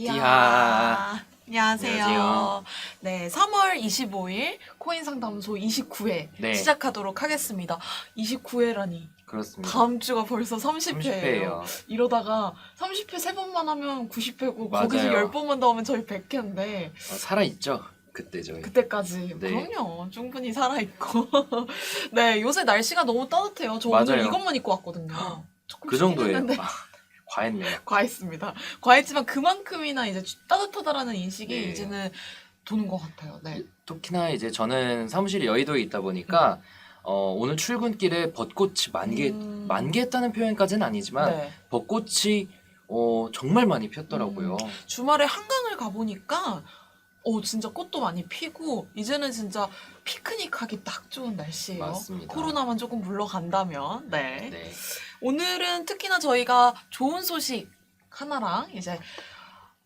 이야. 이야. 안녕하세요. 안녕하세요. 네, 3월 25일 코인 상담소 29회 네. 시작하도록 하겠습니다. 29회라니. 그렇습니다. 다음 주가 벌써 30회예요. 30회예요. 이러다가 30회 3번만 하면 90회고 맞아요. 거기서 10번만 더 하면 저희 100회인데 살아 있죠. 그때 저희. 그때까지 네. 그럼요. 충분히 살아있고. 네, 요새 날씨가 너무 따뜻해요. 저 오늘 맞아요. 이것만 입고 왔거든요. 조금 그 정도예요. 아, 과했네요. 과했습니다. 과했지만 그만큼이나 이제 주- 따뜻하다라는 인식이 네. 이제는 도는 것 같아요. 네. 특히나 이제 저는 사무실이 여의도에 있다 보니까 음. 어, 오늘 출근길에 벚꽃이 만개 음. 만개했다는 표현까지는 아니지만 네. 벚꽃이 어, 정말 많이 폈더라고요. 음. 주말에 한강을 가보니까 어 진짜 꽃도 많이 피고 이제는 진짜 피크닉 하기 딱 좋은 날씨예요. 맞습니다. 코로나만 조금 물러간다면. 네. 네. 오늘은 특히나 저희가 좋은 소식 하나랑 이제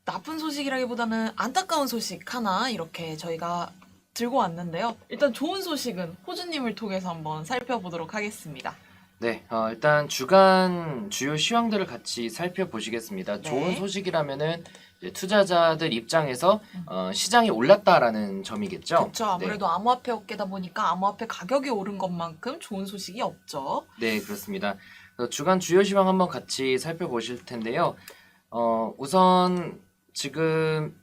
나쁜 소식이라기보다는 안타까운 소식 하나 이렇게 저희가 들고 왔는데요. 일단 좋은 소식은 호주님을 통해서 한번 살펴보도록 하겠습니다. 네, 어, 일단 주간 주요 시황들을 같이 살펴보시겠습니다. 네. 좋은 소식이라면은 투자자들 입장에서 음. 어, 시장이 올랐다라는 점이겠죠. 그렇죠. 아무래도 암호화폐 업계다 보니까 암호화폐 가격이 오른 것만큼 좋은 소식이 없죠. 네, 네, 그렇습니다. 그래서 주간 주요 시황 한번 같이 살펴보실 텐데요. 어, 우선 지금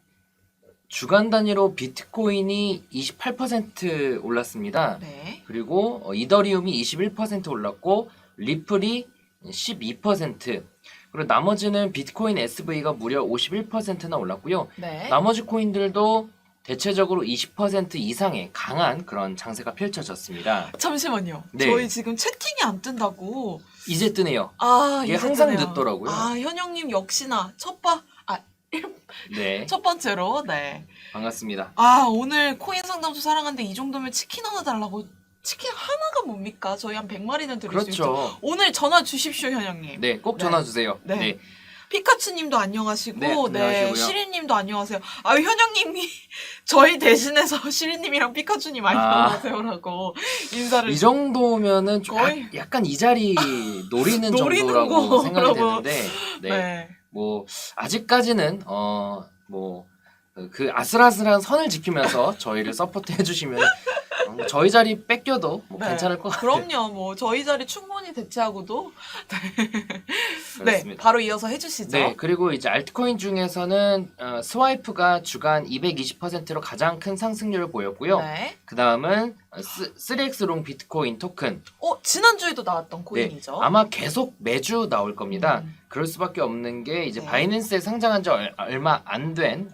주간 단위로 비트코인이 28% 올랐습니다. 네. 그리고 어, 이더리움이 21% 올랐고 리플이 12% 그리고 나머지는 비트코인 SV가 무려 51%나 올랐고요. 네. 나머지 코인들도 대체적으로 20% 이상의 강한 그런 장세가 펼쳐졌습니다. 잠시만요. 네. 저희 지금 채팅이 안 뜬다고. 이제 뜨네요. 아, 이게 이제 항상 뜨네요. 늦더라고요. 아, 현영님 역시나 첫 번, 아, 네, 첫 번째로, 네. 반갑습니다. 아, 오늘 코인 상담소 사랑하는데 이 정도면 치킨 하나 달라고. 치킨 하나가 뭡니까? 저희 한 100마리는 드릴 수 있죠. 그렇죠. 오늘 전화 주십시오, 현영님. 네, 꼭 네. 전화 주세요. 네. 네. 피카츄님도 안녕하시고, 네, 네, 안녕하시고요. 시리님도 안녕하세요. 아, 현영님이 저희 대신해서 시리님이랑 피카츄님 안녕하세요라고 인사를. 이 정도면은 좀 거의- 약- 약간 이 자리 노리는 노리는 정도라고 거라고. 생각이 되는데, 네. 네. 뭐 아직까지는 어 뭐 그 아슬아슬한 선을 지키면서 저희를 서포트 해주시면 어, 뭐 저희 자리 뺏겨도 뭐 네. 괜찮을 것 같아요. 그럼요, 뭐 저희 자리 충분히 대체하고도 네, 그렇습니다. 바로 이어서 해주시죠. 네, 그리고 이제 알트코인 중에서는 어, 스와이프가 주간 220%로 가장 큰 상승률을 보였고요. 네. 그 다음은 3x롱 비트코인 토큰. 어 지난주에도 나왔던 코인이죠. 네, 아마 계속 매주 나올 겁니다. 음. 그럴 수밖에 없는 게 이제 네. 바이낸스에 상장한 지 얼- 얼마 안 된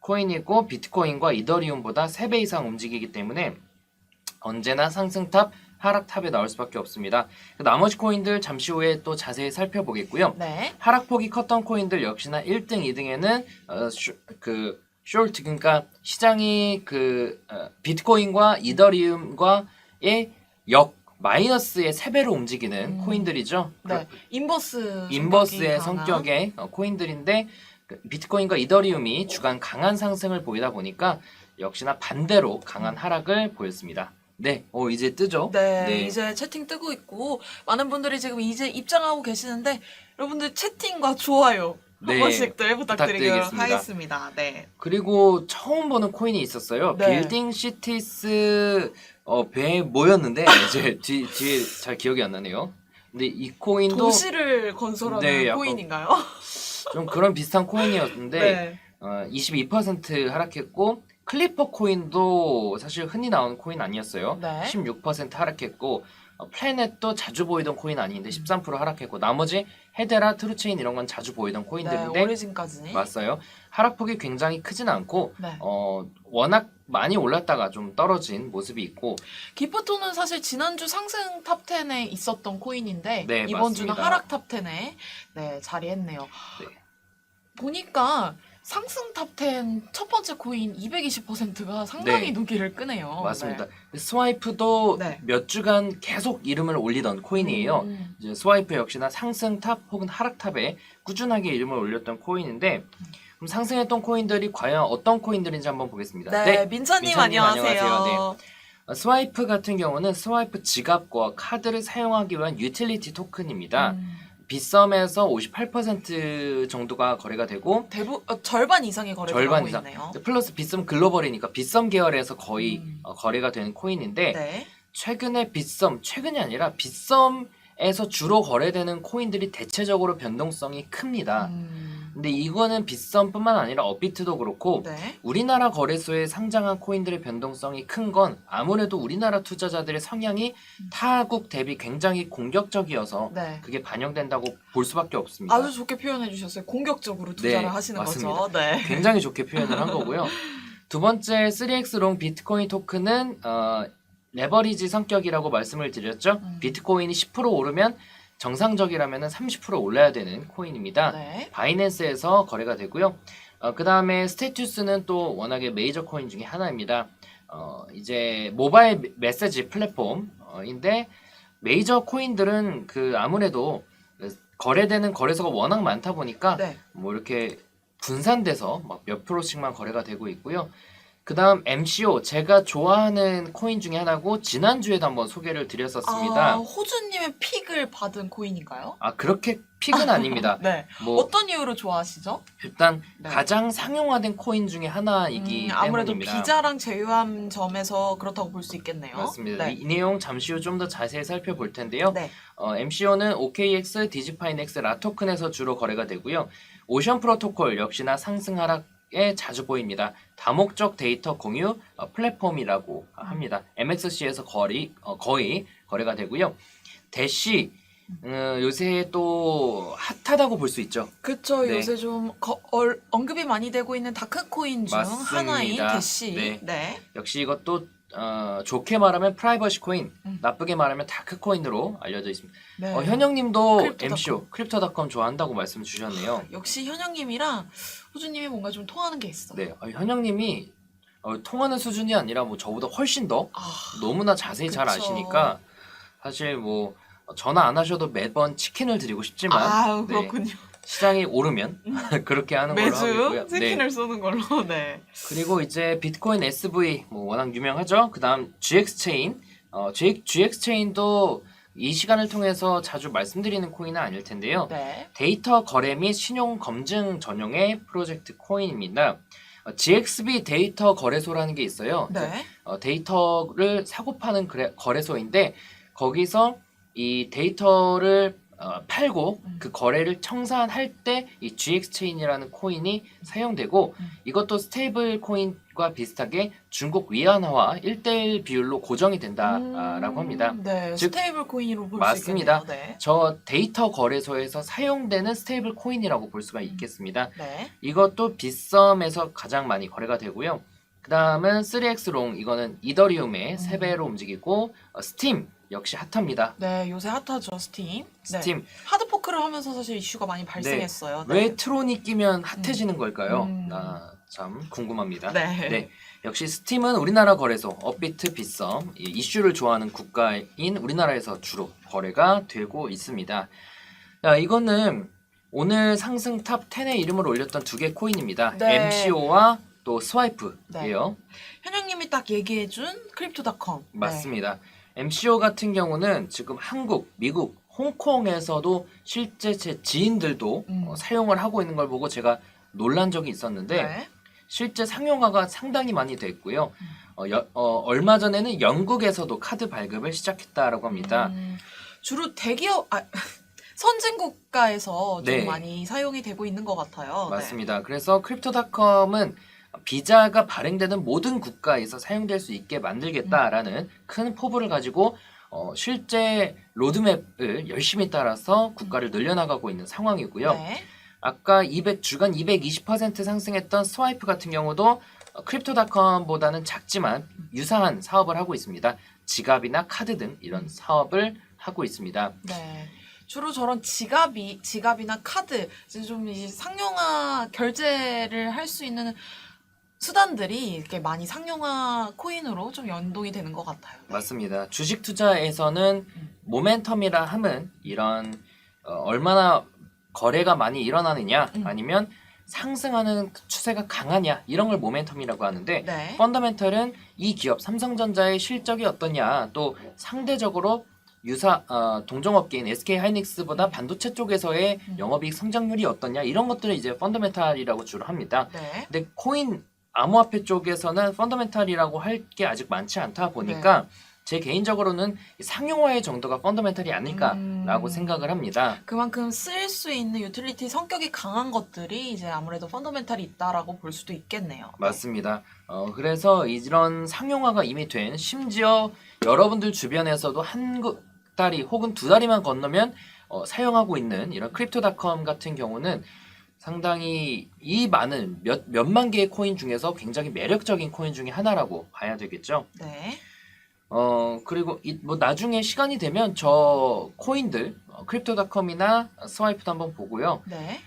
코인이고 비트코인과 이더리움보다 3배 이상 움직이기 때문에 언제나 상승탑, 하락탑에 나올 수밖에 없습니다. 그 나머지 코인들 잠시 후에 또 자세히 살펴보겠고요. 네. 하락폭이 컸던 코인들 역시나 1등, 2등에는 어, 쇼, 그 숄트 그러니까 시장이 그 어, 비트코인과 이더리움과의 역 마이너스의 3배로 움직이는 음. 코인들이죠. 네. 인버스. 인버스의 강한. 성격의 어, 코인들인데 그 비트코인과 이더리움이 주간 강한 상승을 보이다 보니까 역시나 반대로 강한 하락을 보였습니다. 네, 어 이제 뜨죠? 네, 이제 채팅 뜨고 있고 많은 분들이 지금 이제 입장하고 계시는데 여러분들 채팅과 좋아요 한 네, 번씩들 부탁드리도록 부탁드리겠습니다. 하겠습니다. 네. 그리고 처음 보는 코인이 있었어요. 네. 빌딩 시티스 어, 배에 모였는데 이제 뒤 뒤에 잘 기억이 안 나네요. 근데 이 코인도 도시를 건설하는 네, 약간 코인인가요? 좀 그런 비슷한 코인이었는데 네. 어, 22% 하락했고 클리퍼 코인도 사실 흔히 나오는 코인 아니었어요. 네. 16% 하락했고 어, 플래넷도 자주 보이던 코인 아닌데 13% 하락했고 나머지 헤데라, 트루체인 이런 건 자주 보이던 네, 코인들인데 오리진까지. 맞아요. 하락폭이 굉장히 크진 않고 네. 어, 워낙 많이 올랐다가 좀 떨어진 모습이 있고 기프토는 사실 지난주 상승 탑 10에 있었던 코인인데 네, 이번 주는 맞습니다. 하락 탑 10에 네, 자리했네요. 네. 보니까 상승 탑10 첫 번째 코인 220%가 상당히 네. 눈길을 끄네요. 맞습니다. 스와이프도 네. 몇 주간 계속 이름을 올리던 코인이에요. 음, 이제 스와이프 역시나 상승 탑 혹은 하락 탑에 꾸준하게 이름을 올렸던 코인인데 그럼 상승했던 코인들이 과연 어떤 코인들인지 한번 보겠습니다. 네, 민찬님, 민찬님 안녕하세요. 안녕하세요. 어, 스와이프 같은 경우는 스와이프 지갑과 카드를 사용하기 위한 유틸리티 토큰입니다. 음, 빗썸에서 58% 정도가 거래가 되고 대부 어, 절반 이상의 거래가 절반 하고 이상. 있네요. 플러스 빗썸 글로벌이니까 빗썸 계열에서 거의 음. 어, 거래가 되는 코인인데 네. 최근에 빗썸 최근이 아니라 빗썸에서 주로 거래되는 코인들이 대체적으로 변동성이 큽니다. 음, 근데 이거는 빗썸뿐만 아니라 업비트도 그렇고 네. 우리나라 거래소에 상장한 코인들의 변동성이 큰 건 아무래도 우리나라 투자자들의 성향이 타국 대비 굉장히 공격적이어서 네. 그게 반영된다고 볼 수밖에 없습니다. 아주 좋게 표현해 주셨어요. 공격적으로 투자를 네, 하시는 맞습니다. 거죠. 네. 굉장히 좋게 표현을 한 거고요. 두 번째 3x 롱 비트코인 토큰은 어, 레버리지 성격이라고 말씀을 드렸죠. 음. 비트코인이 10% 오르면 정상적이라면 30% 올라야 되는 코인입니다. 네. 바이낸스에서 거래가 되고요. 어, 그 다음에 스테투스는 또 워낙에 메이저 코인 중에 하나입니다. 어, 이제 모바일 메- 메시지 플랫폼인데 메이저 코인들은 그 아무래도 거래되는 거래소가 워낙 많다 보니까 네. 뭐 이렇게 분산돼서 막 몇 프로씩만 거래가 되고 있고요. 그 다음 MCO 제가 좋아하는 코인 중에 하나고 지난주에도 한번 소개를 드렸었습니다. 아, 호주님의 픽을 받은 코인인가요? 아 그렇게 픽은 아닙니다. 네. 뭐 어떤 이유로 좋아하시죠? 일단 네. 가장 상용화된 코인 중에 하나이기 음, 아무래도 때문입니다. 비자랑 제휴한 점에서 그렇다고 볼 수 있겠네요. 맞습니다. 네. 이, 이 내용 잠시 후 좀 더 자세히 살펴볼 텐데요. 네. 어, MCO는 OKX, 디지파이넥스, 라토큰에서 주로 거래가 되고요. 오션 프로토콜 역시나 상승 하락 에 자주 보입니다. 다목적 데이터 공유 어, 플랫폼이라고 합니다. MXC에서 거리, 어, 거의 거래가 되고요. 대시 어, 요새 또 핫하다고 볼 수 있죠. 그쵸. 네. 요새 좀 거- 얼- 언급이 많이 되고 있는 다크코인 중 맞습니다. 하나인 대시. 네. 네. 역시 이것도 어, 좋게 말하면 프라이버시 코인, 음. 나쁘게 말하면 다크 코인으로 알려져 있습니다. 네. 어, 현영님도 크립토닷컴. MCO 크립토닷컴 좋아한다고 말씀 주셨네요. 역시 현영님이랑 호주님이 뭔가 좀 통하는 게 있어. 네, 어, 현영님이 어, 통하는 수준이 아니라 뭐 저보다 훨씬 더 아, 너무나 자세히 잘 그쵸. 아시니까 사실 뭐 어, 전화 안 하셔도 매번 치킨을 드리고 싶지만 네, 그렇군요. 시장이 오르면 그렇게 하는 걸로 하고 있고요. 매주 치킨을 쏘는 걸로. 네. 그리고 이제 비트코인 SV 뭐 워낙 유명하죠. 그다음 GX 체인, 어, G, GX 체인도 이 시간을 통해서 자주 말씀드리는 코인은 아닐 텐데요. 네. 데이터 거래 및 신용 검증 전용의 프로젝트 코인입니다. 어, GXB 데이터 거래소라는 게 있어요. 네. 어, 데이터를 사고 파는 거래소인데 거기서 이 데이터를 어, 팔고 음. 그 거래를 청산할 때 이 GX 체인이라는 코인이 사용되고 음. 이것도 스테이블 코인과 비슷하게 중국 위안화와 1대1 비율로 고정이 된다라고 합니다. 음, 네. 즉- 스테이블 코인으로 볼 수. 있겠네요. 네. 저 데이터 거래소에서 사용되는 스테이블 코인이라고 볼 수가 있겠습니다. 네. 이것도 빗썸에서 가장 많이 거래가 되고요. 그 다음은 3x 롱 이거는 이더리움의 음. 3배로 움직이고 어, 스팀 역시 핫합니다. 네, 요새 핫하죠, 스팀. 네. 스팀 하드포크를 하면서 사실 이슈가 많이 발생했어요. 네. 왜 트론이 끼면 핫해지는 걸까요? 음. 아, 참 궁금합니다. 네. 네. 역시 스팀은 우리나라 거래소 업비트 빗썸 이 이슈를 좋아하는 국가인 우리나라에서 주로 거래가 되고 있습니다. 야, 이거는 오늘 상승 탑 10에 이름을 올렸던 두 개 코인입니다. 네. MCO와 또 스와이프예요. 현영님이 딱 얘기해준 크립토닷컴. 네. 맞습니다. MCO 같은 경우는 지금 한국, 미국, 홍콩에서도 실제 제 지인들도 음. 어, 사용을 하고 있는 걸 보고 제가 놀란 적이 있었는데 네. 실제 상용화가 상당히 많이 됐고요. 음. 어, 여- 어, 얼마 전에는 영국에서도 카드 발급을 시작했다라고 합니다. 음, 주로 대기업, 아, 선진 국가에서 좀 네. 많이 사용이 되고 있는 것 같아요. 맞습니다. 그래서 크립토닷컴은 비자가 발행되는 모든 국가에서 사용될 수 있게 만들겠다라는 큰 포부를 가지고 어, 실제 로드맵을 열심히 따라서 국가를 늘려나가고 있는 네. 상황이고요. 네. 아까 200 주간 220% 상승했던 스와이프 같은 경우도 어, 크립토닷컴보다는 작지만 유사한 사업을 하고 있습니다. 지갑이나 카드 등 이런 사업을 하고 있습니다. 네. 주로 저런 지갑이 지갑이나 카드 이제 좀 이제 상용화 결제를 할 수 있는 수단들이 이렇게 많이 상용화 코인으로 좀 연동이 되는 것 같아요. 네. 맞습니다. 주식 투자에서는 음. 모멘텀이라 함은 이런 어, 얼마나 거래가 많이 일어나느냐 음. 아니면 상승하는 추세가 강하냐 이런 걸 모멘텀이라고 하는데 네. 펀더멘털은 이 기업 삼성전자의 실적이 어떠냐 또 상대적으로 유사 어, 동종업계인 SK 하이닉스보다 반도체 쪽에서의 음. 영업이익 성장률이 어떠냐 이런 것들을 이제 펀더멘탈이라고 주로 합니다. 네. 근데 코인 암호화폐 쪽에서는 펀더멘탈이라고 할 게 아직 많지 않다 보니까 네. 제 개인적으로는 상용화의 정도가 펀더멘탈이 아닐까라고 음. 생각을 합니다. 그만큼 쓸 수 있는 유틸리티 성격이 강한 것들이 이제 아무래도 펀더멘탈이 있다라고 볼 수도 있겠네요. 맞습니다. 어, 그래서 이런 상용화가 이미 된 심지어 여러분들 주변에서도 한 구- 다리 혹은 두 다리만 건너면 어, 사용하고 있는 이런 크립토닷컴 같은 경우는 상당히 이 많은 몇, 몇만 개의 코인 중에서 굉장히 매력적인 코인 중에 하나라고 봐야 되겠죠. 네. 어 그리고 이, 뭐 나중에 시간이 되면 저 코인들 어, 크립토닷컴이나 스와이프도 한번 보고요. 네.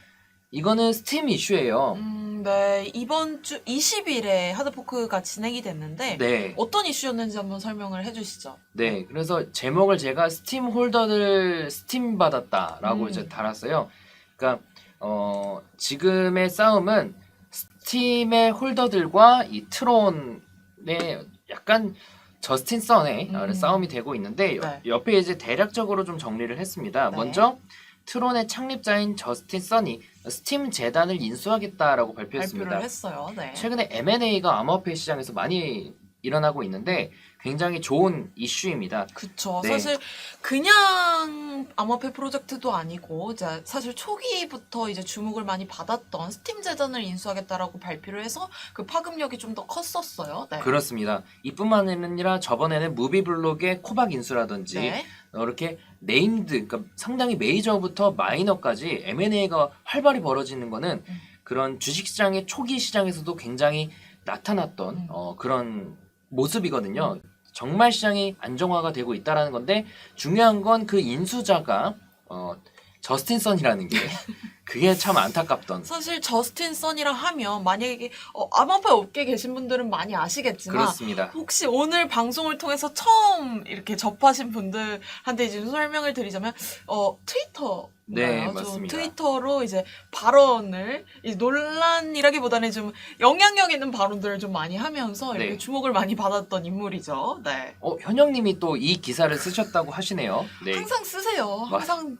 이거는 스팀 이슈예요. 음, 네. 이번 주 20일에 하드포크가 진행이 됐는데 네. 어떤 이슈였는지 한번 설명을 해 주시죠. 네, 그래서 제목을 제가 스팀 홀더들 스팀 받았다라고 음. 이제 달았어요. 그러니까 어, 지금의 싸움은 스팀의 홀더들과 이 트론의 약간 저스틴 선의 음. 싸움이 되고 있는데 네. 옆에 이제 대략적으로 좀 정리를 했습니다. 네. 먼저 트론의 창립자인 저스틴 선이 스팀 재단을 인수하겠다라고 발표했습니다. 발표를 했어요. 네. 최근에 M&A가 암호화폐 시장에서 많이 일어나고 있는데 굉장히 좋은 이슈입니다. 그쵸. 네. 사실 그냥 암호화폐 프로젝트도 아니고 이제 사실 초기부터 이제 주목을 많이 받았던 스팀 재단을 인수하겠다라고 발표를 해서 그 파급력이 좀 더 컸었어요. 네. 그렇습니다. 이뿐만 아니라 저번에는 무비블록의 코박 인수라든지 네. 어, 이렇게 네임드, 그러니까 상당히 메이저부터 마이너까지 M&A가 활발히 벌어지는 거는 음. 그런 주식시장의 초기 시장에서도 굉장히 나타났던 음. 어, 그런 모습이거든요. 정말 시장이 안정화가 되고 있다라는 건데 중요한 건 그 인수자가 어, 저스틴 선이라는 게 그게 참 안타깝던 사실 저스틴 선이라 하면 만약에 어, 암호화폐 업계에 계신 분들은 많이 아시겠지만 그렇습니다. 혹시 오늘 방송을 통해서 처음 이렇게 접하신 분들한테 이제 설명을 드리자면 어 트위터 네, 좀 맞습니다. 트위터로 이제 발언을 이 논란이라기보다는 좀 영향력 있는 발언들을 좀 많이 하면서 이렇게 네. 주목을 많이 받았던 인물이죠. 네. 어, 현영님이 또 이 기사를 쓰셨다고 하시네요. 네. 항상 쓰세요. 맞- 항상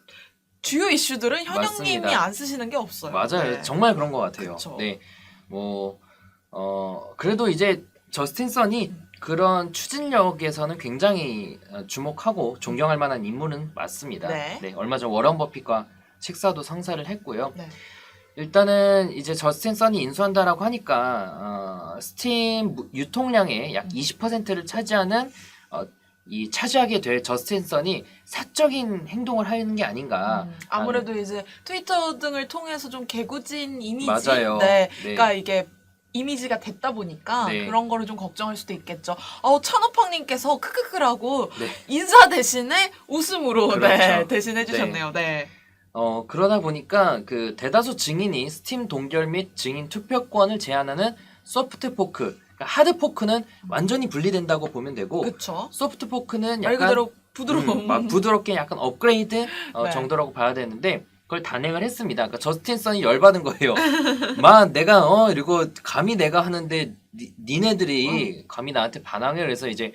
주요 이슈들은 현영님이 맞습니다. 안 쓰시는 게 없어요. 맞아요. 네. 정말 그런 것 같아요. 그쵸. 네. 뭐, 어, 그래도 이제 저스틴 선이 그런 추진력에서는 굉장히 어, 주목하고 존경할 만한 인물은 맞습니다. 네. 얼마 전 워런 버핏과 식사도 상사를 했고요. 네. 일단은 이제 저스틴 선이 인수한다라고 하니까 어, 스팀 무- 유통량의 약 20%를 차지하는 어, 이 차지하게 될 저스틴 선이 사적인 행동을 하는 게 아닌가. 음, 아무래도 이제 트위터 등을 통해서 좀 개구진 이미지, 맞아요. 네, 네. 그러니까 이게 이미지가 됐다 보니까 네. 그런 거를 좀 걱정할 수도 있겠죠. 어, 찬호팡님께서 크크크라고 네. 인사 대신에 웃음으로 네, 그렇죠. 대신해 주셨네요. 네. 어, 그러다 보니까 그 대다수 증인이 스팀 동결 및 증인 투표권을 제한하는 소프트 포크, 그러니까 하드 포크는 완전히 분리된다고 보면 되고 그렇죠. 소프트 포크는 말 약간 그대로 부드러운 음, 막 부드럽게 약간 업그레이드 어, 네. 정도라고 봐야 되는데 그걸 단행을 했습니다. 그러니까 저스틴 선이 열받은 거예요. 마 내가 어 이러고 감히 내가 하는데 니, 니네들이 감히 나한테 반항해 그래서 이제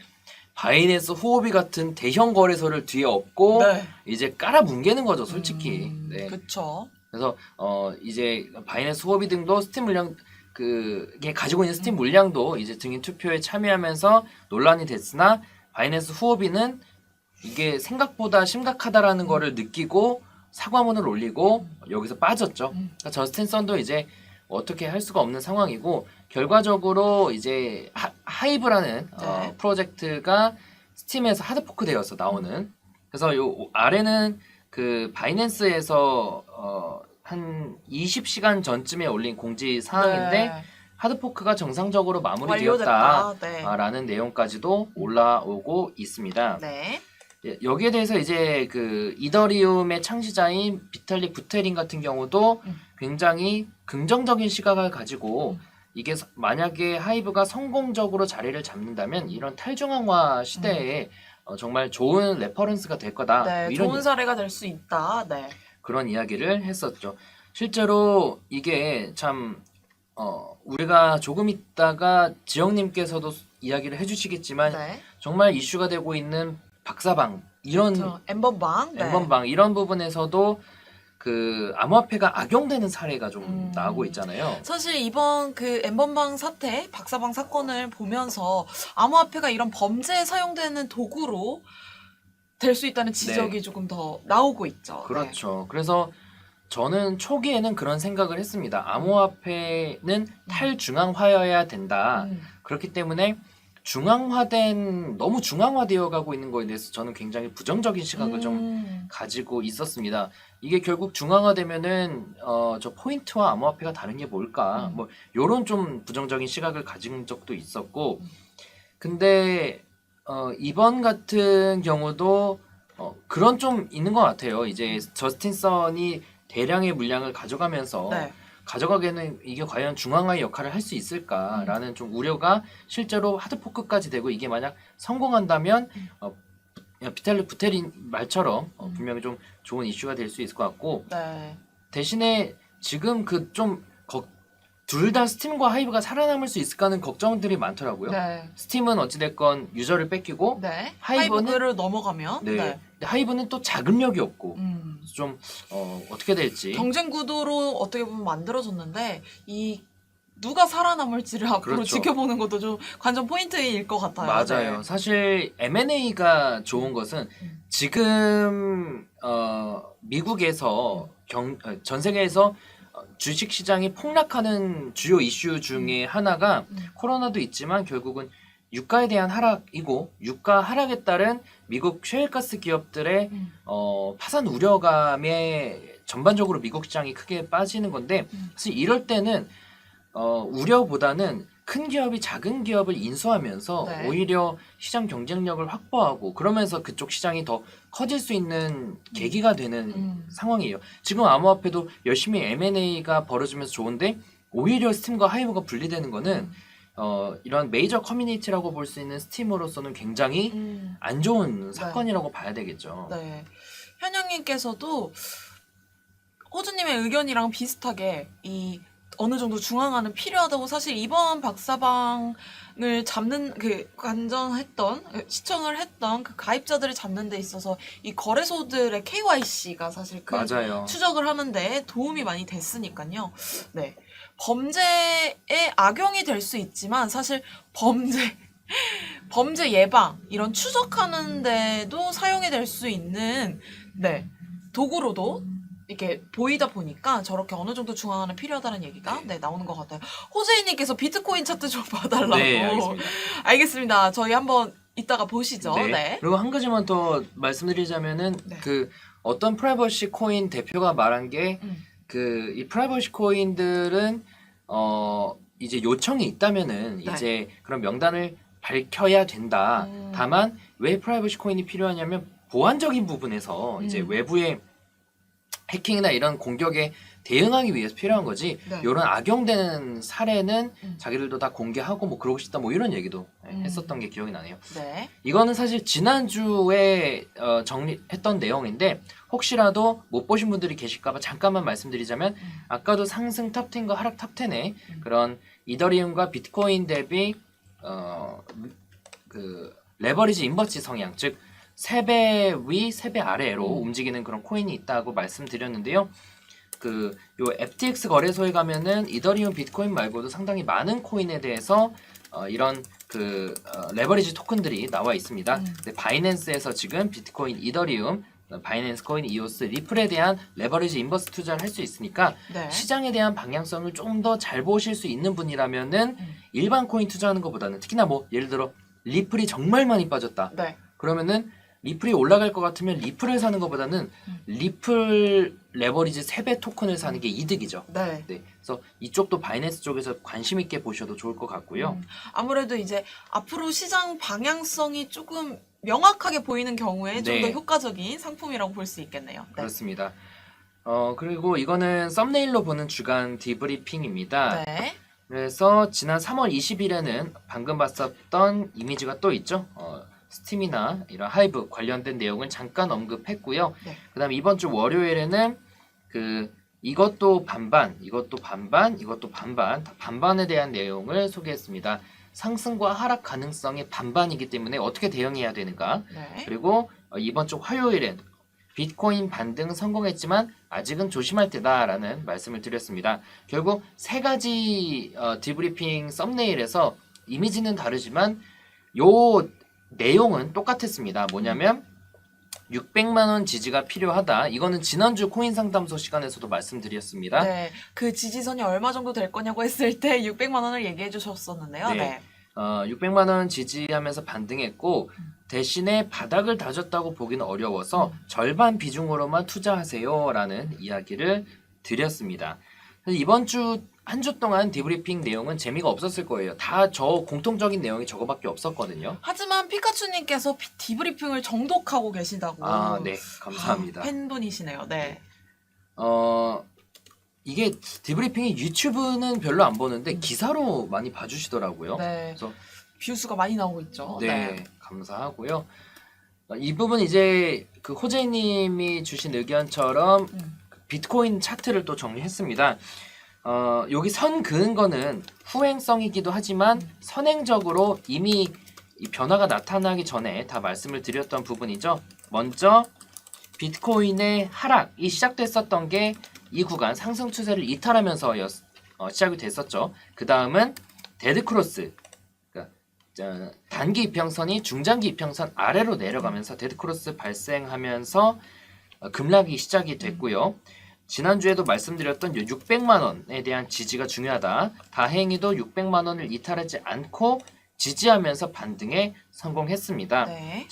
바이낸스 호흡이 같은 대형 거래소를 뒤에 업고 네. 이제 깔아 뭉개는 거죠, 솔직히. 음, 네. 그렇죠. 그래서 어 이제 바이낸스 호흡이 등도 스팀 물량 그게 가지고 있는 스팀 물량도 이제 증인 투표에 참여하면서 논란이 됐으나 바이낸스 후오비는 이게 생각보다 심각하다라는 거를 느끼고 사과문을 올리고 여기서 빠졌죠. 음. 그러니까 저스틴 선도 이제 어떻게 할 수가 없는 상황이고 결과적으로 이제 하, 하이브라는 어, 네. 프로젝트가 스팀에서 하드포크 되어서 나오는 그래서 요 아래는 그 바이낸스에서 어, 한 20시간 전쯤에 올린 공지 사항인데 네. 하드포크가 정상적으로 마무리되었다. 완료됐다. 네. 아, 라는 내용까지도 올라오고 있습니다. 네. 예, 여기에 대해서 이제 그 이더리움의 창시자인 비탈릭 부테린 같은 경우도 음. 굉장히 긍정적인 시각을 가지고 음. 이게 서- 만약에 하이브가 성공적으로 자리를 잡는다면 이런 탈중앙화 시대에 어, 정말 좋은 레퍼런스가 될 거다. 네, 뭐 이런 좋은 사례가 될 수 있다. 네. 그런 이야기를 했었죠. 실제로 이게 참 어, 우리가 조금 있다가 지영님께서도 이야기를 해주시겠지만 네. 정말 이슈가 되고 있는 박사방 이런 저 엠번방. 네. 엠번방 이런 부분에서도 그 암호화폐가 악용되는 사례가 좀 음. 나오고 있잖아요. 사실 이번 그 엠번방 사태, 박사방 사건을 보면서 암호화폐가 이런 범죄에 사용되는 도구로 될 수 있다는 지적이 조금 더 나오고 있죠. 네. 그렇죠. 그래서 저는 초기에는 그런 생각을 했습니다. 암호화폐는 탈중앙화여야 된다. 네. 음, 그렇기 때문에 중앙화된 너무 중앙화되어 가고 있는 거에 대해서 저는 굉장히 부정적인 시각을 좀 음, 가지고 있었습니다. 이게 결국 중앙화되면은 어 저 포인트와 암호화폐가 다른 게 뭘까? 음. 뭐 요런 좀 부정적인 시각을 가진 적도 있었고 음. 근데 어 이번 같은 경우도 어 그런 좀 있는 것 같아요. 이제 저스틴 선이 대량의 물량을 가져가면서 네. 가져가기에는 이게 과연 중앙화의 역할을 할 수 있을까라는 좀 우려가 실제로 하드포크까지 되고 이게 만약 성공한다면 음. 어, 비탈리 부테린 말처럼 어, 음. 분명히 좀 좋은 이슈가 될 수 있을 것 같고 네. 대신에 지금 그 좀 둘 다 스팀과 하이브가 살아남을 수 있을까 하는 걱정들이 많더라고요. 네. 스팀은 어찌됐건 유저를 뺏기고 네. 하이브는- 하이브를 넘어가면 네. 네. 근데 하이브는 또 자금력이 없고 음. 좀 어, 어떻게 될지 경쟁 구도로 어떻게 보면 만들어졌는데 이 누가 살아남을지를 앞으로 그렇죠. 지켜보는 것도 좀 관전 포인트일 것 같아요. 맞아요. 네. 사실 M&A가 좋은 것은 음. 지금 어, 미국에서 경, 어, 전 세계에서 어, 주식 시장이 폭락하는 주요 이슈 중에 하나가 음. 코로나도 있지만 결국은 유가에 대한 하락이고 유가 하락에 따른 미국 셰일가스 기업들의 음. 어, 파산 우려감에 전반적으로 미국 시장이 크게 빠지는 건데 음. 사실 이럴 때는 어, 우려보다는 큰 기업이 작은 기업을 인수하면서 네. 오히려 시장 경쟁력을 확보하고 그러면서 그쪽 시장이 더 커질 수 있는 계기가 되는 음. 상황이에요. 지금 암호화폐도 열심히 M&A가 벌어지면서 좋은데 오히려 스팀과 하이브가 분리되는 거는 음. 어, 이런 메이저 커뮤니티라고 볼 수 있는 스팀으로서는 굉장히 음. 안 좋은 사건이라고 봐야 되겠죠. 네. 현영님께서도 호주님의 의견이랑 비슷하게 이 어느 정도 중앙화는 필요하다고 사실 이번 박사방을 잡는 그 관전했던 시청을 했던 그 가입자들을 잡는 데 있어서 이 거래소들의 KYC가 사실 그 맞아요. 추적을 하는데 도움이 많이 됐으니까요. 네. 범죄에 악용이 될 수 있지만 사실 범죄 범죄 예방 이런 추적하는 데도 사용이 될 수 있는 네. 도구로도 이렇게 보이다 보니까 저렇게 어느 정도 중앙화는 필요하다는 얘기가 네, 나오는 것 같아요. 호재이님께서 비트코인 차트 좀 봐달라고. 네, 알겠습니다. 알겠습니다. 저희 한번 이따가 보시죠. 네. 네. 그리고 한 가지만 더 말씀드리자면은 네. 그 어떤 프라이버시 코인 대표가 말한 게 음. 그이 프라이버시 코인들은 어 이제 요청이 있다면은 네. 이제 그런 명단을 밝혀야 된다. 음. 다만 왜 프라이버시 코인이 필요하냐면 보안적인 부분에서 이제 음. 외부의 해킹이나 이런 공격에 대응하기 위해서 필요한 거지. 네. 이런 악용되는 사례는 음. 자기들도 다 공개하고 뭐 그러고 싶다 뭐 이런 얘기도 음. 했었던 게 기억이 나네요. 네. 이거는 사실 지난주에 어, 정리했던 내용인데 혹시라도 못 보신 분들이 계실까봐 잠깐만 말씀드리자면 음. 아까도 상승 탑10과 하락 탑10의 음. 그런 이더리움과 비트코인 대비 어, 그 레버리지 인버스 성향 즉 3배 위, 3배 아래로 음. 움직이는 그런 코인이 있다고 말씀드렸는데요. 그 요 FTX 거래소에 가면은 이더리움 비트코인 말고도 상당히 많은 코인에 대해서 어, 이런 그 어, 레버리지 토큰들이 나와 있습니다. 음. 근데 바이낸스에서 지금 비트코인, 이더리움, 어, 바이낸스 코인, 이오스, 리플에 대한 레버리지 인버스 투자를 할 수 있으니까 네. 시장에 대한 방향성을 좀 더 잘 보실 수 있는 분이라면은 음. 일반 코인 투자하는 것보다는 특히나 뭐 예를 들어 리플이 정말 많이 빠졌다. 네. 그러면은 리플이 올라갈 것 같으면 리플을 사는 것보다는 음. 리플 레버리지 3배 토큰을 사는 게 이득이죠. 네. 네. 그래서 이쪽도 바이낸스 쪽에서 관심 있게 보셔도 좋을 것 같고요. 음, 아무래도 이제 앞으로 시장 방향성이 조금 명확하게 보이는 경우에 좀 더 네. 효과적인 상품이라고 볼 수 있겠네요. 네. 그렇습니다. 어, 그리고 이거는 썸네일로 보는 주간 디브리핑입니다. 네. 그래서 지난 3월 20일에는 방금 봤었던 이미지가 또 있죠. 어, 스팀이나 이런 하이브 관련된 내용을 잠깐 언급했고요. 네. 그다음 이번 주 월요일에는 그 이것도 반반, 이것도 반반, 이것도 반반, 다 반반에 대한 내용을 소개했습니다. 상승과 하락 가능성이 반반이기 때문에 어떻게 대응해야 되는가? 네. 그리고 어, 이번 주 화요일엔 비트코인 반등 성공했지만 아직은 조심할 때다라는 말씀을 드렸습니다. 결국 세 가지 어, 디브리핑 썸네일에서 이미지는 다르지만 요 내용은 똑같았습니다. 뭐냐면 600만 원 지지가 필요하다. 이거는 지난주 코인 상담소 시간에서도 말씀드렸습니다. 네. 그 지지선이 얼마 정도 될 거냐고 했을 때 600만 원을 얘기해 주셨었는데요. 네. 네. 어, 600만 원 지지하면서 반등했고 대신에 바닥을 다졌다고 보기는 어려워서 절반 비중으로만 투자하세요라는 이야기를 드렸습니다. 이번 주 한 주 동안 디브리핑 내용은 재미가 없었을 거예요. 다 저 공통적인 내용이 저거밖에 없었거든요. 하지만 피카츄님께서 피- 디브리핑을 정독하고 계시다고. 아, 네, 감사합니다. 아, 팬분이시네요. 네. 어 이게 디브리핑이 유튜브는 별로 안 보는데 기사로 많이 봐주시더라고요. 네. 그래서 뷰수가 많이 나오고 있죠. 네, 감사하고요. 어, 이 부분 이제 그 호재님이 주신 의견처럼 음. 그 비트코인 차트를 또 정리했습니다. 어, 여기 선 그은 거는 후행성이기도 하지만 선행적으로 이미 이 변화가 나타나기 전에 다 말씀을 드렸던 부분이죠. 먼저 비트코인의 하락이 시작됐었던 게 이 구간 상승 추세를 이탈하면서 였- 어, 시작이 됐었죠. 그 다음은 데드크로스, 그러니까 어, 단기 이평선이 중장기 이평선 아래로 내려가면서 데드크로스 발생하면서 어, 급락이 시작이 됐고요. 지난주에도 말씀드렸던 요 600만 원에 대한 지지가 중요하다. 다행히도 600만 원을 이탈하지 않고 지지하면서 반등에 성공했습니다. 네.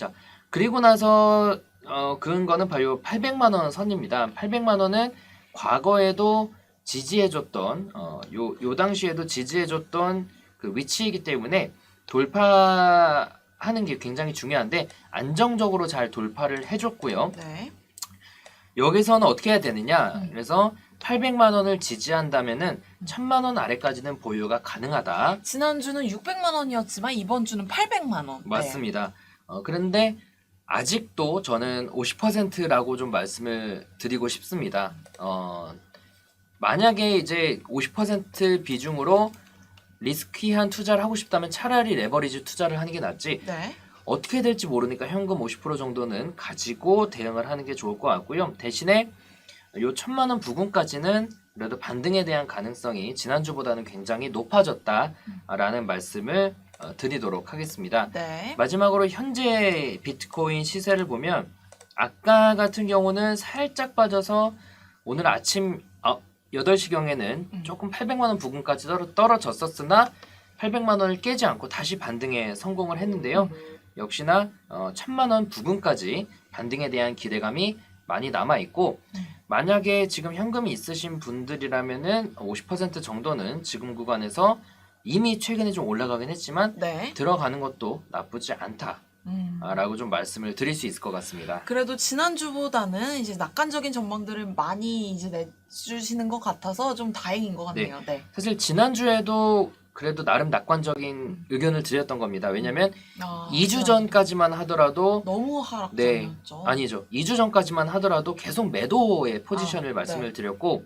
그리고 나서 어, 그은 거는 바로 800만 원 선입니다. 800만 원은 과거에도 지지해줬던 어, 요, 요 당시에도 지지해줬던 그 위치이기 때문에 돌파하는 게 굉장히 중요한데 안정적으로 잘 돌파를 해줬고요. 네. 여기서는 어떻게 해야 되느냐? 음. 그래서 800만 원을 지지한다면은 1000만 원 아래까지는 보유가 가능하다. 지난주는 600만 원이었지만 이번 주는 800만 원. 네. 맞습니다. 어, 그런데 아직도 저는 50%라고 좀 말씀을 드리고 싶습니다. 어, 만약에 이제 50% 비중으로 리스키한 투자를 하고 싶다면 차라리 레버리지 투자를 하는 게 낫지. 네. 네. 어떻게 될지 모르니까 현금 50% 정도는 가지고 대응을 하는 게 좋을 것 같고요. 대신에 요 천만 원 부근까지는 그래도 반등에 대한 가능성이 지난주보다는 굉장히 높아졌다라는 말씀을 어, 드리도록 하겠습니다. 네. 마지막으로 현재 비트코인 시세를 보면 아까 같은 경우는 살짝 빠져서 오늘 아침 어, 8시경에는 음. 조금 800만 원 부근까지 떨어, 떨어졌었으나 800만 원을 깨지 않고 다시 반등에 성공을 했는데요. 역시나 어, 1000만 원 부근까지 반등에 대한 기대감이 많이 남아 있고 음. 만약에 지금 현금이 있으신 분들이라면은 50% 정도는 지금 구간에서 이미 최근에 좀 올라가긴 했지만 네. 들어가는 것도 나쁘지 않다라고 음. 좀 말씀을 드릴 수 있을 것 같습니다. 그래도 지난주보다는 이제 낙관적인 전망들을 많이 이제 내주시는 것 같아서 좀 다행인 것 같네요. 네. 사실 지난주에도 그래도 나름 낙관적인 의견을 드렸던 겁니다. 왜냐면 아, 2주 전까지만 하더라도 너무 하락장이었죠. 아니죠. 2주 전까지만 하더라도 계속 매도의 포지션을 아, 말씀을 네. 드렸고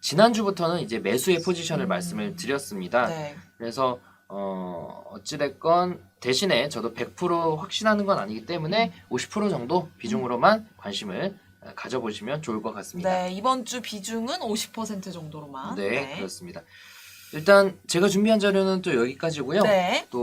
지난주부터는 이제 매수의 포지션을 음. 말씀을 드렸습니다. 네. 그래서 어 어찌됐건 대신에 저도 100% 확신하는 건 아니기 때문에 50% 정도 비중으로만 관심을 어, 가져보시면 좋을 것 같습니다. 네, 이번 주 비중은 50% 정도로만. 네, 그렇습니다. 일단 제가 준비한 자료는 또 여기까지고요. 네.